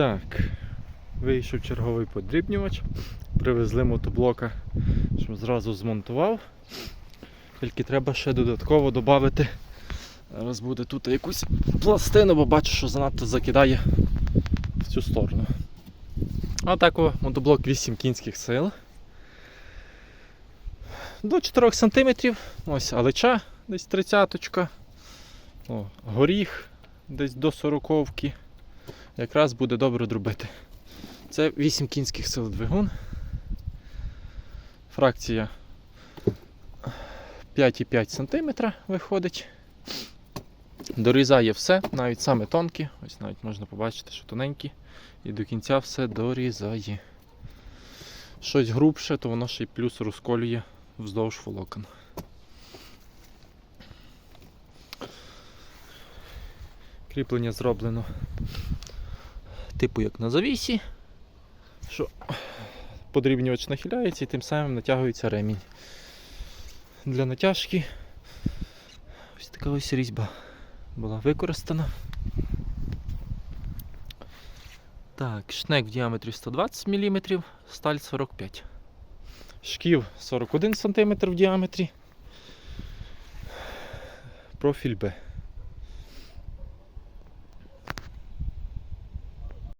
Так, вийшов черговий подрібнювач. Привезли мотоблока, щоб зразу змонтував. Тільки треба ще додатково додати. Зараз буде тут якусь пластину, бо бачу, що занадто закидає в цю сторону. А так о, мотоблок 8 кінських сил. До 4 см. Ось алеча десь 30 О, горіх десь до 40 Якраз буде добре дробити. Це 8 кінських сил двигун. Фракція 5,5 см виходить. Дорізає все, навіть саме тонкі. Ось навіть можна побачити, що тоненькі. І до кінця все дорізає. Щось грубше, то воно ще й плюс розколює вздовж волокон. Кріплення зроблено типу як на завісі, що подрібнювач нахиляється і тим самим натягується ремінь. Для натяжки ось така ось різьба була використана. Так, шнек в діаметрі 120 мм, сталь 45 Шків 41 см в діаметрі. Профіль Б.